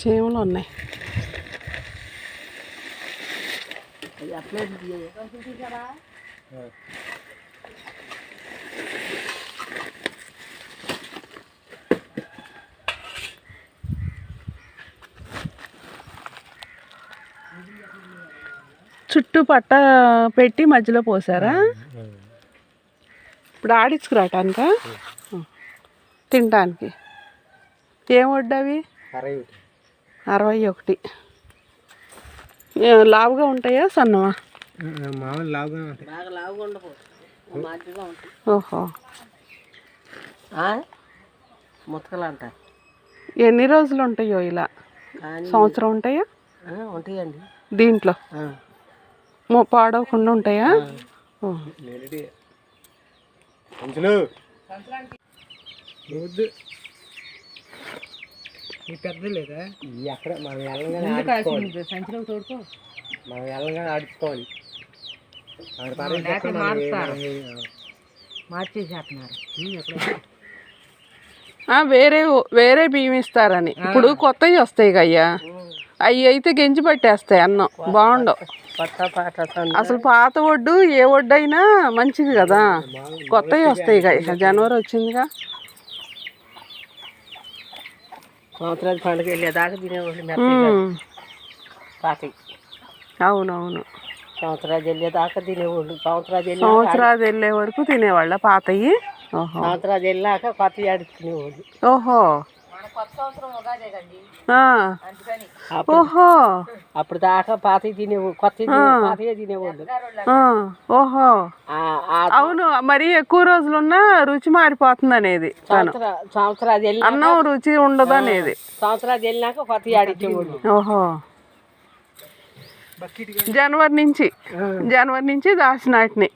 చీమలు ఉన్నాయి. చుట్టూ పట్ట పెట్టి మధ్యలో పోసారా? ఇప్పుడు ఆడించుకురాటానికా తినటానికి. ఏం వడ్డవి? అరవై ఒకటి. లావుగా ఉంటాయా ఉంటాయి. ఓహో. ముతకలు అంటారు ఎన్ని రోజులు ఉంటాయో ఇలా? సంవత్సరం ఉంటాయా? ఉంటాయండి. దీంట్లో? పాడవకుండా ఉంటాయా? ఓ. పెద్ద లేదా? ఎక్కడ మనం వెళ్ళగానే ఆడుకోవాలి. సంచిలో తోడుకో. మనం వెళ్ళగానే ఆడుకోవాలి. వేరే వేరే బియ్యం ఇస్తారని. ఇప్పుడు కొత్తవి వస్తాయి అయ్యా. అవి అయితే గెంజి పట్టేస్తాయి అన్నం. బాగుండవు. అసలు పాత ఒడ్డు ఏ ఒడ్డు అయినా మంచిది కదా. కొత్తవి వస్తాయి జనవరి వచ్చిందిగా. సంవత్సరాది పండుగ వెళ్ళేదాకా తినేవాళ్ళు. పాతవి అవునవును. సంవత్సరాది వెళ్ళేదాకా తినేవాళ్ళు. సంవత్సరాది వెళ్ళి సంవత్సరాలు వెళ్ళే వరకు తినేవాళ్ళ పాతయి ఓహో. సంవత్సరాది వెళ్ళాక కొత్త ఆడుకునేవాళ్ళు ఓహో. ఓహో. అప్పుడు దాకా పాతవి తినేవాళ్ళు కొత్త తినేవాళ్ళు. ఆ. ఓహో. అవును మరి ఎక్కువ రోజులున్నా రుచి మారిపోతుంది అనేది సంవత్సరాది వెళ్ళి అన్నం రుచి ఉండదు అనేది సంవత్సరాది వెళ్ళినాక కొత్త ఆడించేవాళ్ళు ఓహో. జనవరి నుంచి జనవరి నుంచి దాచినాటిని